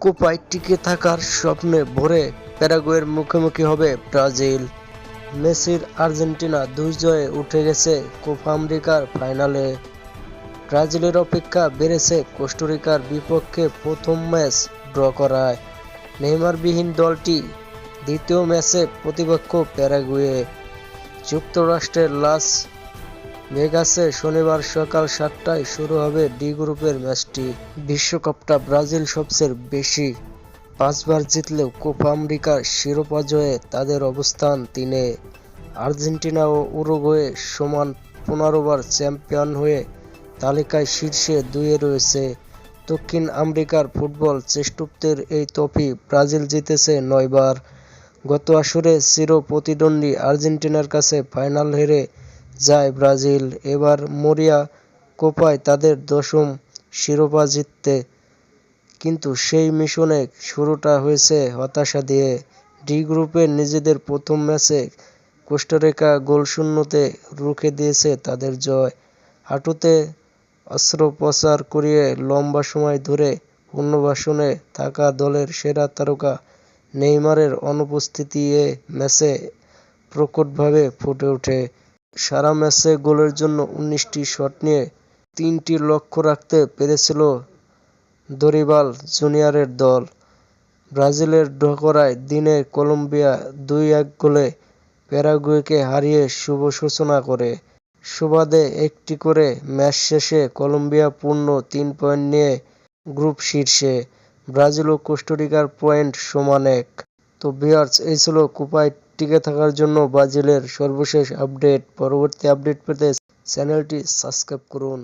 কোপায় টিকে থাকার স্বপ্নে ভরে প্যারাগুয়ের মুখোমুখি হবে ব্রাজিল। মেসির আর্জেন্টিনা দুই জয়ে উঠে গেছে কোপা আমেরিকার ফাইনালে। ব্রাজিলের অপেক্ষা বেড়েছে কোস্টারিকার বিপক্ষে প্রথম ম্যাচ ড্র করায়। নেইমারবিহীন দলটি দ্বিতীয় ম্যাচে প্রতিপক্ষ প্যারাগুয়ে। যুক্তরাষ্ট্রের লাস ভেগাসে শনিবার সকাল সাতটায় শুরু হবে ডি গ্রুপের ম্যাচটি। বিশ্বকাপটা ব্রাজিল সবচেয়ে বেশি। পাঁচবার জিতলেও কোপা আমেরিকার শিরোপা জয়ে তাদের অবস্থান তিনে। আর্জেন্টিনা ও উরুগুয়ে সমান পনেরোবার চ্যাম্পিয়ন হয়ে তালিকায় শীর্ষে দুয়ে রয়েছে। দক্ষিণ আমেরিকার ফুটবল চেষ্টুপ্তের এই ট্রফি ব্রাজিল জিতেছে নয়বার। গত আসরে চির প্রতিদ্বন্দ্বী আর্জেন্টিনার কাছে ফাইনাল হেরে যায় ব্রাজিল। এবার মরিয়া কোপায় তাদের দশম শিরোপা জিততে। কিন্তু সেই মিশনে শুরুটা হয়েছে হতাশা দিয়ে। ডি গ্রুপে নিজেদের প্রথম ম্যাচে কোস্টারিকা গোলশূন্যতে রুখে দিয়েছে তাদের জয়। হাঁটুতে অস্ত্রোপচার করিয়ে লম্বা সময় ধরে পুনর্বাসনে থাকা দলের সেরা তারকা নেইমারের অনুপস্থিতি এ ম্যাচে প্রকটভাবে ফুটে ওঠে। সারা ম্যাচে গোলের জন্য উনিশটি শট নিয়ে তিনটি লক্ষ্য রাখতে পেরেছিল দরিবাল জুনিয়রের দল। ব্রাজিলের ঢকরায় দিনে কলম্বিয়া দুই এক গোলে প্যারাগুয়েকে হারিয়ে শুভ সূচনা করে। সুবাদে একটি করে ম্যাচ শেষে কলম্বিয়া পূর্ণ তিন পয়েন্ট নিয়ে গ্রুপ শীর্ষে। ব্রাজিল ও কোস্টারিকার পয়েন্ট সমান এক। তো ভিউয়ার্স, এই ছিল কোপায় টিকে থাকার জন্য ব্রাজিলের সর্বশেষ আপডেট পরবর্তী আপডেট পেতে চ্যানেলটি সাবস্ক্রাইব করুন।